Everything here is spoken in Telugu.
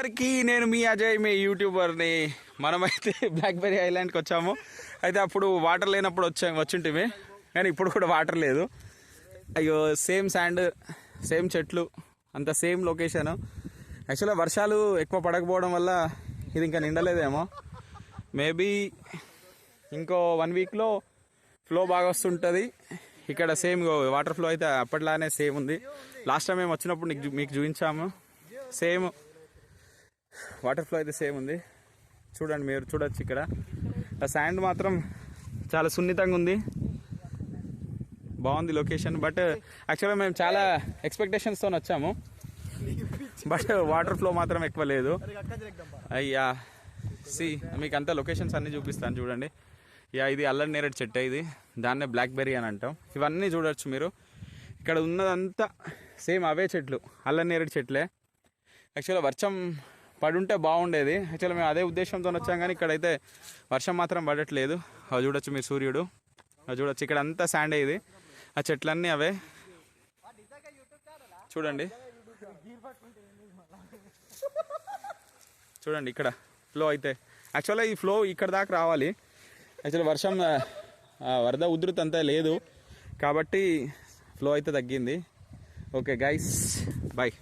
అందరికీ నేను మీ అజయ్ మీ యూట్యూబర్ని. మనమైతే బ్లాక్బెర్రీ ఐలాండ్కి వచ్చాము. అయితే అప్పుడు వాటర్ లేనప్పుడు వచ్చా వచ్చింటివి కానీ ఇప్పుడు కూడా వాటర్ లేదు. అయ్యో సేమ్ శాండ్ సేమ్ చెట్లు అంత సేమ్ లొకేషన్ యాక్చువల్గా వర్షాలు ఎక్కువ పడకపోవడం వల్ల ఇది ఇంకా నిండలేదేమో. మేబీ ఇంకో వన్ వీక్లో ఫ్లో బాగా వస్తుంటుంది. ఇక్కడ సేమ్ వాటర్ ఫ్లో అయితే అప్పట్లానే సేమ్ ఉంది. లాస్ట్ టైం మేము వచ్చినప్పుడు నీకు మీకు చూపించాము. సేమ్ వాటర్ ఫ్లో అయితే సేమ్ ఉంది. చూడండి మీరు చూడొచ్చు ఇక్కడ. ఆ శాండ్ మాత్రం చాలా సున్నితంగా ఉంది. బాగుంది లొకేషన్ బట్ యాక్చువల్గా మేము చాలా ఎక్స్పెక్టేషన్స్తో వచ్చాము. బట్ వాటర్ ఫ్లో మాత్రం ఎక్కువ లేదు. అయ్యా సి మీకు అంతా లొకేషన్స్ అన్నీ చూపిస్తాను చూడండి. యా ఇది అల్లరి నేరేడు చెట్టు ఇది. దాన్నే బ్లాక్ బెర్రీ అని అంటాం. ఇవన్నీ చూడొచ్చు మీరు. ఇక్కడ ఉన్నదంతా సేమ్ అవే చెట్లు. అల్లరి నేరేడు చెట్లే. యాక్చువల్గా వర్షం పడుంటే బాగుండేది. యాక్చువల్గా మేము అదే ఉద్దేశంతో వచ్చాం కానీ ఇక్కడైతే వర్షం మాత్రం పడట్లేదు. అది చూడొచ్చు మీ సూర్యుడు. అది చూడొచ్చు. ఇక్కడ అంతా శాండే ఇది. ఆ చెట్లన్నీ అవే. చూడండి. చూడండి ఇక్కడ ఫ్లో అయితే. యాక్చువల్గా ఈ ఫ్లో ఇక్కడ దాకా రావాలి. యాక్చువల్ వర్షం వరద ఉధృతి అంతా లేదు. కాబట్టి ఫ్లో అయితే తగ్గింది. Okay guys bye